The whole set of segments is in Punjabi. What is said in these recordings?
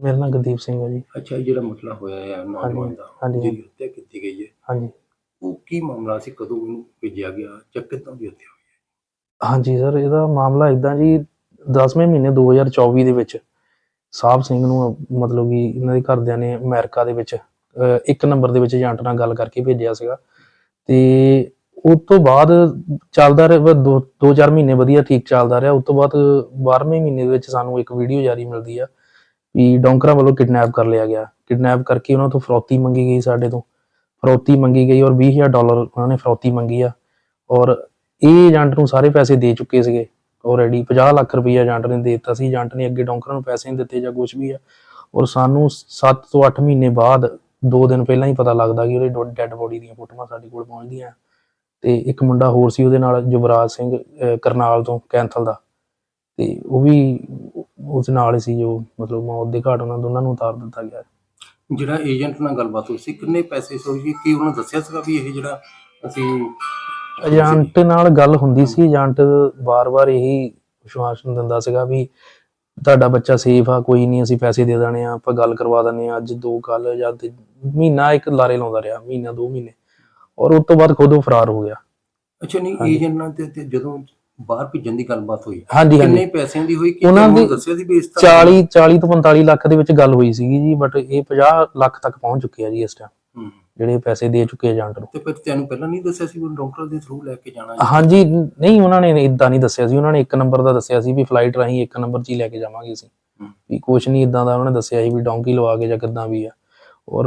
ਮੇਰਾ ਨਾਮ ਗੁਰਦੀਪ ਸਿੰਘ ਹੈ ਜੀ। ਅੱਛਾ ਇਹ ਜਿਹੜਾ ਮਸਲਾ ਹੋਇਆ ਹੈ ਨੌਜਵਾਨ ਦਾ ਹਾਂਜੀ। ਜਿਹਦੀ ਹੱਤਿਆ ਕੀਤੀ ਗਈ ਹੈ ਹਾਂਜੀ। ਉਹ ਕੀ ਮਾਮਲਾ ਸੀ ਕਦੋਂ ਉਹਨੂੰ ਭੇਜਿਆ ਗਿਆ ਜਾਂ ਕਿੱਦਾਂ ਦੀ ਹੱਤਿਆ ਹੋਈ ਹਾਂਜੀ ਸਰ ਇਹਦਾ ਮਾਮਲਾ ਇਦਾਂ ਜੀ 10ਵੇਂ ਮਹੀਨੇ 2024 ਦੇ ਵਿੱਚ ਸਾਹਿਬ ਸਿੰਘ ਨੂੰ ਮਤਲਬ ਕਿ ਇਹਨਾਂ ਦੇ ਘਰਦਿਆਂ ਨੇ ਅਮਰੀਕਾ ਦੇ ਵਿੱਚ ਅਹ, ਇੱਕ ਨੰਬਰ ਦੇ ਵਿੱਚ ਏਜੰਟ ਨਾਲ ਗੱਲ ਕਰਕੇ ਭੇਜਿਆ ਸੀਗਾ। ਤੇ ਉਸ ਤੋਂ ਬਾਅਦ ਚੱਲਦਾ ਰਿਹਾ ਦੋ ਦੋ ਚਾਰ ਮਹੀਨੇ ਵਧੀਆ ਠੀਕ ਚੱਲਦਾ ਰਿਹਾ। ਉਸ ਤੋਂ ਬਾਅਦ 12ਵੇਂ ਮਹੀਨੇ ਦੇ ਵਿੱਚ ਸਾਨੂੰ ਇੱਕ ਵੀਡੀਓ ਜਾਰੀ ਮਿਲਦੀ ਆ ਵੀ ਡੌਂਕਰਾਂ ਵੱਲੋਂ ਕਿਡਨੈਪ ਕਰ ਲਿਆ ਗਿਆ। ਕਿਡਨੈਪ ਕਰਕੇ ਉਹਨਾਂ ਤੋਂ ਫਰੌਤੀ ਮੰਗੀ ਗਈ ਸਾਡੇ ਤੋਂ। ਫਰੌਤੀ ਮੰਗੀ ਗਈ ਔਰ 20000 ਡਾਲਰ ਉਹਨਾਂ ਨੇ ਫਰੌਤੀ ਮੰਗੀ ਆ। ਔਰ ਇਹ ਏਜੰਟ ਨੂੰ ਸਾਰੇ ਪੈਸੇ ਦੇ ਚੁੱਕੇ ਸੀਗੇ। ਆਲਰੇਡੀ 50 ਲੱਖ ਰੁਪਏ ਏਜੰਟ ਨੇ ਦੇ ਦਿੱਤਾ ਸੀ। ਏਜੰਟ ਨੇ ਅੱਗੇ ਡੌਂਕਰਾਂ ਨੂੰ ਪੈਸੇ ਨਹੀਂ ਦਿੱਤੇ ਜਾਂ ਕੁਝ ਵੀ ਆ। ਔਰ ਸਾਨੂੰ 7 ਤੋਂ 8 ਮਹੀਨੇ ਬਾਅਦ 2 ਦਿਨ ਪਹਿਲਾਂ ਹੀ ਪਤਾ ਲੱਗਦਾ ਕਿ ਉਹਦੇ ਡੈੱਡ ਬੋਡੀ ਦੀਆਂ ਫੋਟੋਆਂ ਸਾਡੇ ਕੋਲ ਪਹੁੰਚਦੀਆਂ। ਤੇ ਇੱਕ ਮੁੰਡਾ ਹੋਰ ਸੀ ਉਹਦੇ ਨਾਲ ਯੁਵਰਾਜ ਸਿੰਘ ਕਰਨਾਲ ਤੋਂ ਕੈਂਥਲ ਦਾ। ਤੇ ਉਹ ਵੀ ਉਸ ਨਾਲ ਸੀ ਜੋ ਮਤਲਬ ਮੌਤ ਦੇ ਘਾਟ ਉਹਨਾਂ ਦੋਨਾਂ ਨੂੰ ਉਤਾਰ ਦਿੱਤਾ ਗਿਆ। ਜਿਹੜਾ ਏਜੰਟ ਨਾਲ ਗੱਲਬਾਤ ਹੋਈ ਸੀ ਕਿੰਨੇ ਪੈਸੇ ਸੀ ਕੀ ਉਹਨਾਂ ਦੱਸਿਆ ਸੀਗਾ ਵੀ ਇਹ ਜਿਹੜਾ ਅਸੀਂ ਏਜੰਟ ਨਾਲ ਗੱਲ ਹੁੰਦੀ ਸੀ ਏਜੰਟ ਵਾਰ-ਵਾਰ ਇਹੀ ਵਿਸ਼ਵਾਸਨ ਦਿੰਦਾ ਸੀਗਾ ਵੀ ਤੁਹਾਡਾ ਬੱਚਾ ਸੇਫ ਆ ਕੋਈ ਨਹੀਂ ਅਸੀਂ ਪੈਸੇ ਦੇ ਦੇਣੇ ਆ ਆਪਾਂ ਗੱਲ ਕਰਵਾ ਦਿੰਦੇ ਆ ਅੱਜ ਦੋ ਕੱਲ ਜਾਂ ਤੇ- ਮਹੀਨਾ ਇੱਕ ਲਾਰੇ ਲਾਉਂਦਾ ਰਿਹਾ ਮਹੀਨਾ ਦੋ ਮਹੀਨੇ। ਔਰ ਉਸ ਤੋਂ ਬਾਅਦ ਖੁਦ ਉਹ ਫਰਾਰ ਹੋ ਗਿਆ। ਅੱਛਾ ਨਹੀਂ। ਏਜੰਟ ਨਾਲ ਤੇ ਜਦੋਂ ਬਾਹਰ ਭੇਜਣ ਦੀ ਗੱਲਬਾਤ ਹੋਈ। ਹਾਂਜੀ ਕਿੰਨੇ ਹਾਂਜੀ ਪੈਸਿਆਂ ਦੀ ਹੋਈ ਕਿ ਉਹਨਾਂ ਦੀ ਦੱਸਿਆ ਸੀ ਵੀ ਇਸ ਤਰ੍ਹਾਂ 40 40 ਤੋਂ 45 ਲੱਖ ਦੇ ਵਿੱਚ ਗੱਲ ਹੋਈ ਸੀਗੀ ਜੀ ਬਟ ਇਹ 50 ਲੱਖ ਤੱਕ ਪਹੁੰਚ ਚੁੱਕੇ ਆ ਜੀ ਇਸ ਟਾਈਮ। ਜਿਹੜੇ ਪੈਸੇ ਦੇ ਚੁੱਕੇ ਏਜੰਟ ਨੂੰ। ਤੇ ਫਿਰ ਤੈਨੂੰ ਪਹਿਲਾਂ ਨਹੀਂ ਦੱਸਿਆ ਸੀ ਵੀ ਡਾਕਟਰ ਦੇ ਥਰੂ ਲੈ ਕੇ ਜਾਣਾ ਹਾਂਜੀ ਨਹੀਂ ਉਹਨਾਂ ਨੇ ਇਦਾਂ ਨਹੀਂ ਦੱਸਿਆ ਸੀ। ਉਹਨਾਂ ਨੇ ਇੱਕ ਨੰਬਰ ਦਾ ਦੱਸਿਆ ਸੀ ਵੀ ਫਲਾਈਟ ਰਾਹੀਂ ਇੱਕ ਨੰਬਰ 'ਚ ਹੀ ਲੈ ਕੇ ਜਾਵਾਂਗੇ ਅਸੀਂ। ਵੀ ਕੁਛ ਨਹੀਂ ਇਦਾਂ ਦਾ ਉਹਨਾਂ ਨੇ ਦੱਸਿਆ ਸੀ ਵੀ ਡੌਂਕੀ ਲਵਾ ਕੇ ਜਾਂ ਕਿੱਦਾਂ ਵੀ ਆ। ਔਰ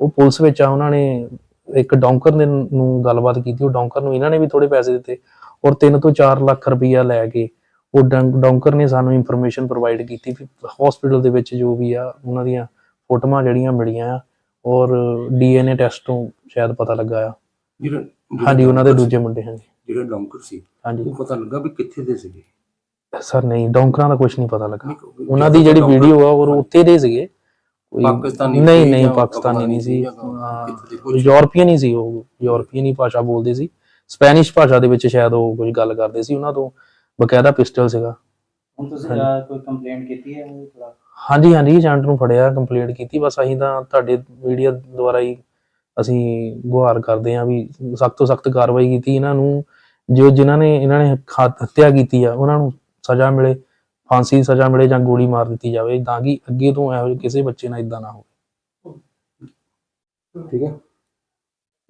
ਉਹ ਪੁਲਿਸ ਵਿੱਚ ਆ ਉਹਨਾਂ ਨੇ ਇੱਕ ਡੌਂਕਰ ਦੇ ਨੂੰ ਗੱਲਬਾਤ ਕੀਤੀ ਉਹ ਡੌਂਕਰ ਨੂੰ ਇਹਨਾਂ ਨੇ ਵੀ ਥੋੜੇ ਪੈਸੇ ਦਿੱਤੇ ਔਰ 3 ਤੋਂ 4 ਲੱਖ ਰੁਪਈਆ ਲੈ ਕੇ ਉਹ ਡੌਂਕਰ ਨੇ ਸਾਨੂੰ ਇਨਫੋਰਮੇਸ਼ਨ ਪ੍ਰੋਵਾਈਡ ਕੀਤੀ ਵੀ ਹਸਪੀਟਲ ਦੇ ਵਿੱਚ ਜੋ ਵੀ ਆ ਉਹਨਾਂ ਦੀਆਂ ਫੋਟੋਆਂ ਜਿਹੜੀਆਂ ਮਿਲੀਆਂ ਆ ਔਰ ਡੀਐਨਏ ਟੈਸਟ ਤੋਂ ਸ਼ਾਇਦ ਪਤਾ ਲੱਗਾ ਆ। ਹਾਂਜੀ ਉਹਨਾਂ ਦੇ ਦੂਜੇ ਮੁੰਡੇ ਹਾਂਜੀ। ਜਿਹੜਾ ਡਾਕਟਰ ਸੀ ਹਾਂਜੀ। ਉਹ ਪਤਾ ਲੱਗਾ ਵੀ ਕਿੱਥੇ ਦੇ ਸੀਗੇ? ਸਰ ਨਹੀਂ ਡੌਂਕਰਾਂ ਦਾ ਕੁਝ ਨਹੀਂ ਪਤਾ ਲੱਗਾ। ਉਹਨਾਂ ਦੀ ਜਿਹੜੀ ਵੀਡੀਓ ਆ ਉਹ ਉੱਥੇ ਦੇ ਸੀਗੇ। ਪਾਕਿਸਤਾਨੀ ਨਹੀਂ ਨਹੀਂ ਪਾਕਿਸਤਾਨੀ ਨਹੀਂ ਸੀ। ਯੂਰਪੀਅਨ ਹੀ ਸੀ ਉਹ ਯੂਰਪੀਅਨ ਹੀ ਭਾਸ਼ਾ ਬੋਲਦੇ ਸੀ। ਸਪੈਨਿਸ਼ ਭਾਸ਼ਾ ਦੇ ਵਿੱਚ ਸ਼ਾਇਦ ਉਹ ਕੁਝ ਗੱਲ ਕਰਦੇ ਸੀ ਉਹਨਾਂ ਤੋਂ ਬਕਾਇਦਾ ਪਿਸਟਲ ਸੀਗਾ। ਹੁਣ ਤੁਸੀਂ ਕੋਈ ਕੰਪਲੇਂਟ ਕੀਤੀ ਹੈ ਉਹਦੇ ਖਿਲਾਫ? ਹਾਂਜੀ ਹਾਂਜੀ ਏਜੰਟ ਨੂੰ ਫੜਿਆ ਕੰਪਲੀਟ ਕੀਤੀ। ਬਸ ਅਸੀਂ ਤਾਂ ਤੁਹਾਡੇ ਮੀਡੀਆ ਦੁਆਰਾ ਹੀ ਅਸੀਂ ਗੁਹਾਰ ਕਰਦੇ ਹਾਂ ਵੀ ਸਖਤ ਤੋਂ ਸਖਤ ਕਾਰਵਾਈ ਕੀਤੀ। ਇਹਨਾਂ ਨੂੰ ਜੋ ਜਿਨ੍ਹਾਂ ਨੇ ਇਹਨਾਂ ਨੇ ਹੱਤਿਆ ਕੀਤੀ ਆ ਉਹਨਾਂ ਨੂੰ ਸਜ਼ਾ ਮਿਲੇ। ਫਾਂਸੀ ਦੀ ਸਜ਼ਾ ਮਿਲੇ ਜਾਂ ਗੋਲੀ ਮਾਰ ਦਿੱਤੀ ਜਾਵੇ ਤਾਂ ਕਿ ਅੱਗੇ ਤੋਂ ਇਹੋ ਜਿਹੇ ਕਿਸੇ ਬੱਚੇ ਨਾਲ ਇਦਾਂ ਨਾ ਹੋਵੇ। ਠੀਕ ਹੈ।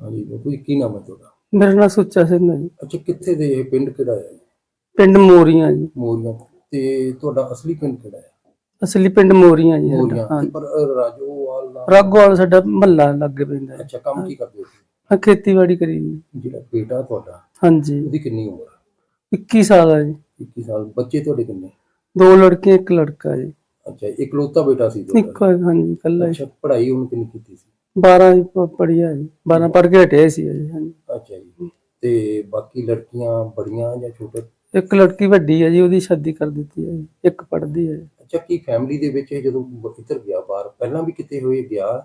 ਹਾਂਜੀ ਬਾਪੂ ਜੀ, ਕੀ ਨਾਮ ਹੈ ਤੁਹਾਡਾ? ਮੇਰਾ ਨਾਮ ਸੁੱਚਾ ਸਿੰਘ ਹੈ ਜੀ। ਅੱਛਾ ਕਿੱਥੇ ਦੇ ਇਹ ਪਿੰਡ ਕਿਹੜਾ ਹੈ? ਪਿੰਡ ਮੋਰੀਆਂ ਜੀ। ਮੋਰੀਆਂ। ਤੇ ਤੁਹਾਡਾ ਅਸਲੀ ਪਿੰਡ ਕਿਹੜਾ ਹੈ? ਅਸਲੀ ਪਿੰਡ ਮੋਰੀਆਂ ਜੀ। ਮੋਰੀਆਂ। ਹਾਂ ਤੇ ਪਰ ਅ, ਰਾਜੋਵਾਲ ਦਾ ਰਾਗੋਵਾਲ ਸਾਡਾ ਮਹੱਲਾ ਲੱਗੇ ਪੈਂਦਾ ਹੈ। ਅੱਛਾ ਕੰਮ ਕੀ ਕਰਦੇ ਹੋ ਤੁਸੀਂ? ਹਾਂ, ਖੇਤੀਬਾੜੀ ਕਰੀ ਜੀ। ਜਿਹੜਾ ਬੇਟਾ ਤੁਹਾਡਾ ਹਾਂਜੀ। ਉਹਦੀ ਕਿੰਨੀ ਉਮਰ ਹੈ? 21 ਸਾਲ ਹੈ ਜੀ। 21 ਸਾਲ। ਬੱਚੇ ਤੁਹਾਡੇ ਕਿੰਨੇ? ਦੋ ਲੜਕੀਆਂ ਇੱਕ ਲੜਕਾ ਜੀ। ਅੱਛਾ ਇਕਲੌਤਾ ਬੇਟਾ ਸੀ ਤੁਹਾਡਾ। ਇੱਕ ਹਾਂਜੀ ਕੱਲਾ ਅੱਛਾ ਪੜ੍ਹਾਈ ਉਹਨੇ ਕਿੰਨੀ ਕੀਤੀ ਸੀ? 12 ਹੀ ਪ- ਪੜ੍ਹਿਆ ਜੀ। 12 ਪੜ੍ਹ ਕੇ ਹਟਿਆ ਸੀ ਜੀ ਹਾਂਜੀ। ਅੱਛਾ ਜੀ। ਤੇ ਬਾਕੀ ਲੜਕੀਆਂ ਬੜੀਆਂ ਜਾਂ ਛੋਟੇ? ਇੱਕ ਲੜਕੀ ਵੱਡੀ ਹੈ ਜੀ ਉਹਦੀ ਸ਼ਾਦੀ ਕਰ ਦਿੱਤੀ ਹੈ ਜੀ। ਇੱਕ ਪੜ੍ਹਦੀ ਹੈ ਅੱਛਾ ਅੱਛਾ ਕੀ ਫੈਮਿਲੀ ਦੇ ਵਿੱਚ ਇਹ ਜਦੋਂ ਬ- ਇੱਧਰ ਗਿਆ ਬਾਹਰ ਪਹਿਲਾਂ ਵੀ ਕਿਤੇ ਹੋਏ ਗਿਆ?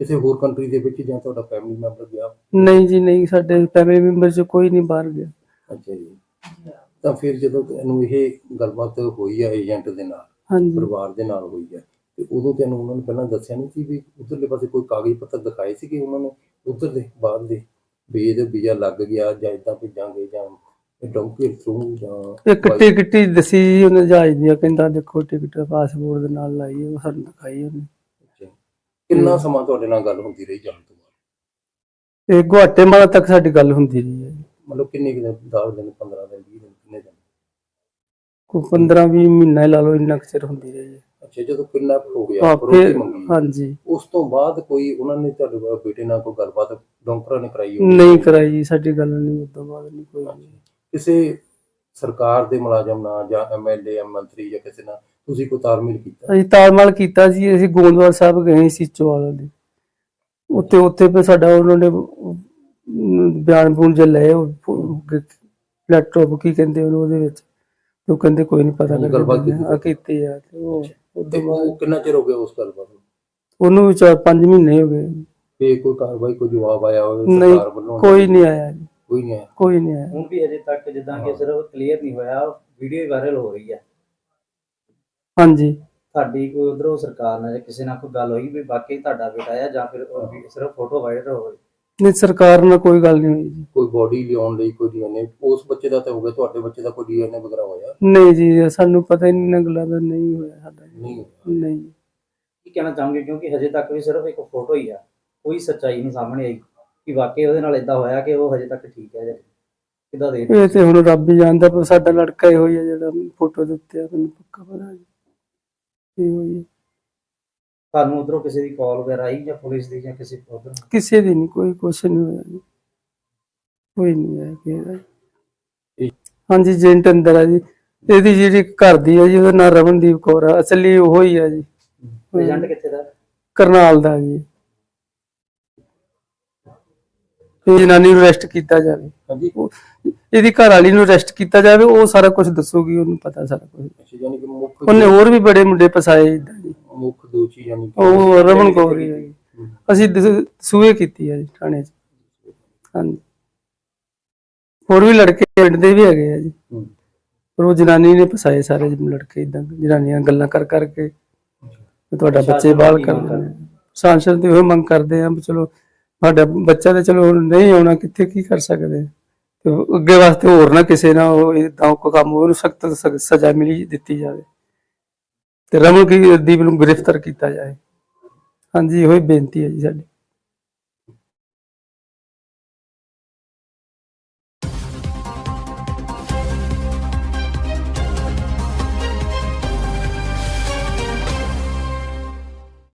ਕਿਸੇ ਹੋਰ ਕੰਟਰੀ ਦੇ ਵਿੱਚ ਜਾਂ ਤੁਹਾਡਾ ਫੈਮਿਲੀ ਮੈਂਬਰ ਗਿਆ? ਨਹੀਂ ਜੀ ਨਹੀਂ ਸਾਡੇ ਫੈਮਿਲੀ ਮੈਂਬਰ ਚ ਕੋਈ ਨਹੀਂ ਬਾਹਰ ਗਿਆ। ਅੱਛਾ ਜੀ। ਤਾਂ ਫਿਰ ਜਦੋਂ ਤੈਨੂੰ ਇਹ ਗੱਲਬਾਤ ਹੋਈ ਆ ਏਜੰਟ ਦੇ ਨਾਲ ਹਾਂਜੀ ਪਰਿਵਾਰ ਦੇ ਨਾਲ ਹੋਈ ਹੈ ਤੇ ਉਦੋਂ ਤੈਨੂੰ ਉਹਨਾਂ ਨੇ ਪਹਿਲਾਂ ਦੱਸਿਆ ਨਹੀਂ ਸੀ ਵੀ ਉਧਰਲੇ ਪਾਸੇ ਕੋਈ ਕਾਗਜ਼ ਪੱਤਰ ਦਿਖਾਏ ਸੀ ਕਿ ਉਹਨਾਂ ਨੇ ਉਧਰ ਦੇ ਬਾਹਰ ਦੇ ਵੀ ਇਹਦੇ ਵੀਜ਼ਾ ਲੱਗ ਗਿਆ ਜਾਂ ਇਦਾਂ ਭੇਜਾਂਗੇ ਜਾਂ ਡੌਂਕੀ ਥਰੂ ਜਾਂ ਇੱਕ ਟਿਕਟ ਹੀ ਦਸੀ ਜੀ ਉਹਨੇ ਜਹਾਜ਼ ਦੀ ਕਹਿੰਦਾ ਦੇਖੋ ਟਿਕਟ ਪਾਸਪੋਰਟ ਦੇ ਨਾਲ ਲਾਈ ਹੈ, ਉਹ ਸਾਨੂੰ ਦਿਖਾਈ ਉਹਨੇ ਅੱਛਾ। ਕਿੰਨਾ ਸਮਾਂ ਤੁਹਾਡੇ ਨਾਲ ਗੱਲ ਹੁੰਦੀ ਰਹੀ ਜਾਣ ਤੋਂ ਬਾਅਦ ਤੇ ਗੁਆਟੇਮਾਲਾ ਤੱਕ ਸਾਡੀ ਗੱਲ ਹੁੰਦੀ ਰਹੀ ਹੈ। ਮਤਲਬ ਕਿੰਨੇ ਕੁ ਦਿਨ 10 ਦਿਨ 15 ਦਿਨ 20 ਦਿਨ 15 20 ਮਹੀਨਾ ਲਾ ਲਓ ਇੰਨਾ ਕੁ ਚਿਰ ਹੁੰਦੀ ਰਹੀ ਹੈ ਅੱਛਾ ਜਦੋਂ ਕਿਡਨੈਪ ਹੋ ਗਿਆ ਹਾਂ, ਫਿਰ ਮੰਗੀ ਹਾਂਜੀ ਉਸ ਤੋਂ ਬਾਅਦ ਕੋਈ ਉਹਨਾਂ ਨੇ ਤੁਹਾਡੇ ਬੇਟੇ ਨਾਲ ਕੋਈ ਗੱਲਬਾਤ ਡੌਂਕਰਾਂ ਨੇ ਕਰਾਈ ਹੋਵੇ? ਨਹੀਂ ਕਰਾਈ ਜੀ ਸਾਡੀ ਗੱਲ ਨਹੀਂ ਉਸ ਤੋਂ ਬਾਅਦ ਨਹੀਂ ਕੋਈ। ਕਿਸੇ ਸਰਕਾਰ ਦੇ ਮੁਲਾਜ਼ਮ ਨਾਲ ਜਾਂ ਐਮਐਲਏ ਮੰਤਰੀ ਜਾਂ ਕਿਸੇ ਨਾਲ ਤੁਸੀਂ ਕੋਈ ਤਾਲਮੇਲ ਕੀਤਾ ਅਸੀਂ ਤਾਲਮਾਲ ਕੀਤਾ ਸੀ ਅਸੀਂ ਗੋਂਦਵਾਲ ਸਾਹਿਬ ਗਏ ਸੀ ਚੋਵਾਲ ਦੇ ਉੱਥੇ ਉੱਥੇ ਫਿਰ ਸਾਡਾ ਉਹਨਾਂ ਨੇ ਅਮ, ਬਿਆਨ ਬੂਨ ਜੇ ਲਏ ਲੈਪਟਾਪ ਕੀ ਕਹਿੰਦੇ ਉਹਨੂੰ ਉਹਦੇ ਵਿੱਚ ਉਹ ਕਹਿੰਦੇ ਕੋਈ ਨਹੀਂ ਪਤਾ ਉਹ ਗੱਲਬਾਤ। ਆ ਕੀਤੀ। ਆ ਤੇ ਉਹ ਤੇ ਬਾਅਦ ਉਹ ਕਿੰਨਾ ਚਿਰ ਹੋ ਗਿਆ ਉਸ ਗੱਲਬਾਤ ਨੂੰ? ਉਹਨੂੰ ਵੀ ਚਾਰ ਪੰਜ ਮਹੀਨੇ ਹੋ ਗਏ। ਤੇ ਕੋਈ ਕਾਰਵਾਈ ਕੋਈ ਜਵਾਬ ਆਇਆ ਹੋਵੇ ਨਹੀਂ ਸਰਕਾਰ ਵੱਲੋਂ? ਕੋਈ ਨਹੀਂ ਆਇਆ ਜੀ। ਕੋਈ ਨਹੀਂ ਆਇਆ। ਕੋਈ ਨਹੀਂ ਆਇਆ। ਹੁਣ ਵੀ ਅਜੇ ਤੱਕ ਜਿੱਦਾਂ ਕਿ ਸਿਰਫ ਕਲੀਅਰ ਨਹੀਂ ਹੋਇਆ ਵੀਡੀਓ ਵਾਇਰਲ ਹੋ ਰਹੀ ਹੈ ਹਾਂਜੀ। ਤੁਹਾਡੀ ਕੋਈ ਉਧਰੋਂ ਸਰਕਾਰ ਨਾਲ ਜਾਂ ਕਿਸੇ ਨਾਲ ਕੋਈ ਗੱਲ ਹੋਈ ਵੀ ਵਾਕਈ ਤੁਹਾਡਾ ਬੇਟਾ ਹੈ ਜਾਂ ਫਿਰ ਉਹ ਵੀ ਸਿਰਫ ਫੋਟੋ ਵਾਇਰਲ ਹੋ ਰਹੀ ਨਹੀਂ ਸਰਕਾਰ ਨਾਲ ਕੋਈ ਗੱਲ ਨਹੀਂ ਹੋਈ ਜੀ। ਕੋਈ ਬੋਡੀ ਲਿਆਉਣ ਲਈ ਕੋਈ ਡੀਐਨਏ ਉਸ ਬੱਚੇ ਦਾ ਤਾਂ ਹੋ ਗਿਆ ਤੁਹਾਡੇ ਬੱਚੇ ਦਾ ਕੋਈ ਡੀਐਨਏ ਵਗੈਰਾ ਹੋਇਆ? ਨਹੀਂ ਜੀ ਸਾਨੂੰ ਪਤਾ ਹੀ ਨਹੀਂ ਇਹਨਾਂ ਗੱਲਾਂ ਦਾ ਨਹੀਂ ਹੋਇਆ ਸਾਡਾ ਜੀ। ਨਹੀਂ ਨਹੀਂ ਕੀ ਕਹਿਣਾ ਚਾਹੋਗੇ? ਕਿਉਂਕਿ ਹਜੇ ਤੱਕ ਵੀ ਸਿਰਫ ਇੱਕ ਫੋਟੋ ਹੀ ਆ। ਕੋਈ ਸੱਚਾਈ ਨਹੀਂ ਸਾਹਮਣੇ ਆਈ। ਕਿ ਵਾਕਈ ਉਹਦੇ ਨਾਲ ਇਦਾਂ ਹੋਇਆ ਕਿ ਉਹ ਹਜੇ ਤੱਕ ਠੀਕ ਹੈ ਜਾਂ ਕਿਦਾਂ ਦੇ ਇਹ ਤੇ ਹੁਣ ਰੱਬ ਹੀ ਜਾਣਦਾ ਪਰ ਸਾਡਾ ਲੜਕਾ ਹੀ ਹੋਈ ਹੈ ਜਿਹੜਾ ਫੋਟੋ ਦੇ ਉੱਤੇ ਆ ਮੈਨੂੰ ਪੱਕਾ ਪਤਾ ਜੀ। ਇਹ ਹੋਈ ਹੈ। ਤੁਹਾਨੂੰ ਉਧਰੋਂ ਕਿਸੇ ਦੀ ਕਾਲ ਵਗੈਰਾ ਆਈ ਜਾਂ ਪੁਲਿਸ ਦੀ ਜਾਂ ਕਿਸੇ ਉਧਰ? ਕਿਸੇ ਦੀ ਨਹੀਂ ਕੋਈ ਕੁਛ ਨਹੀਂ ਹੋਇਆ ਜੀ। ਕੋਈ ਨਹੀਂ ਹੈ ਕਿਸੇ ਦਾ ਠੀਕ। ਹਾਂਜੀ ਜੈਂਟ ਅੰਦਰ ਆ ਜੀ। ਇਹਦੀ ਜਿਹੜੀ ਘਰ ਦੀ ਹੈ ਜੀ ਉਹਦਾ ਨਾਮ ਰਮਨਦੀਪ ਕੌਰ ਆ। ਅਸਲੀ ਉਹ ਹੀ ਹੈ ਜੀ। ਏਜੰਟ ਕਿੱਥੇ ਦਾ? ਕਰਨਾਲ ਦਾ ਜੀ। ਇਹ ਜਨਾਨੀ ਨੂੰ ਅਰੈਸਟ ਕੀਤਾ ਜਾਵੇ। ਹਾਂਜੀ। ਉਹ- ਇਹਦੀ ਘਰ ਵਾਲੀ ਨੂੰ ਅਰੈਸਟ ਕੀਤਾ ਜਾਵੇ ਉਹ ਸਾਰਾ ਕੁਝ ਦੱਸੂਗੀ ਉਹਨੂੰ ਪਤਾ ਸਾਰਾ ਕੁਝ ਅੱਛਾ ਯਾਨੀ ਕਿ ਮੁੱਖ ਉਹਨੇ ਹੋਰ ਵੀ ਬੜੇ ਮੁੰਡੇ ਫਸਾਏ ਇਦਾਂ। ਜੀ ਮੁੱਖ ਦੋਸ਼ੀ ਯਾਨੀ ਕਿ ਉਹ ਰਮਨ ਕੌਰ ਹੀ ਹੈ ਜੀ। ਅਸੀਂ ਦਸ- ਸੂਏ ਕੀਤੀ ਹੈ ਜੀ ਥਾਣੇ 'ਚ। ਹਾਂਜੀ। ਹੋਰ ਵੀ ਲੜਕੇ ਪਿੰਡ ਦੇ ਵੀ ਹੈਗੇ ਆ ਜੀ। ਹੂੰ। ਪਰ ਉਹ ਜਨਾਨੀ ਨੇ ਫਸਾਏ ਸਾਰੇ ਲੜਕੇ ਇਦਾਂ ਜਨਾਨੀਆਂ ਗੱਲਾਂ ਕਰ ਕਰਕੇ ਵੀ ਤੁਹਾਡਾ ਬੱਚੇ ਬਾਲ ਕਰ ਦਿੰਦੇ ਸਾਂਸਦ ਤੇ ਉਹ ਮੰਗ ਕਰਦੇ ਆ ਵੀ ਚਲੋ ਸਾਡਾ ਬੱਚਾ ਤੇ ਚਲੋ ਹੁਣ ਨਹੀਂ ਆਉਣਾ ਕਿੱਥੇ ਕੀ ਕਰ ਸਕਦੇ ਤੇ ਅੱਗੇ ਵਾਸਤੇ ਹੋਰ ਨਾ ਕਿਸੇ ਨਾਲ ਉਹ ਇਦਾਂ ਕੋਈ ਕੰਮ ਉਹਨੂੰ ਸਖਤ ਸਜ਼ਾ ਮਿਲੀ ਦਿੱਤੀ ਜਾਵੇ। ਤੇ ਰਮਨ ਕੀ ਦੀਪ ਨੂੰ ਗ੍ਰਿਫਤਾਰ ਕੀਤਾ ਜਾਏ। ਹਾਂਜੀ ਇਹੋ ਹੀ ਬੇਨਤੀ ਹੈ ਜੀ ਸਾਡੀ।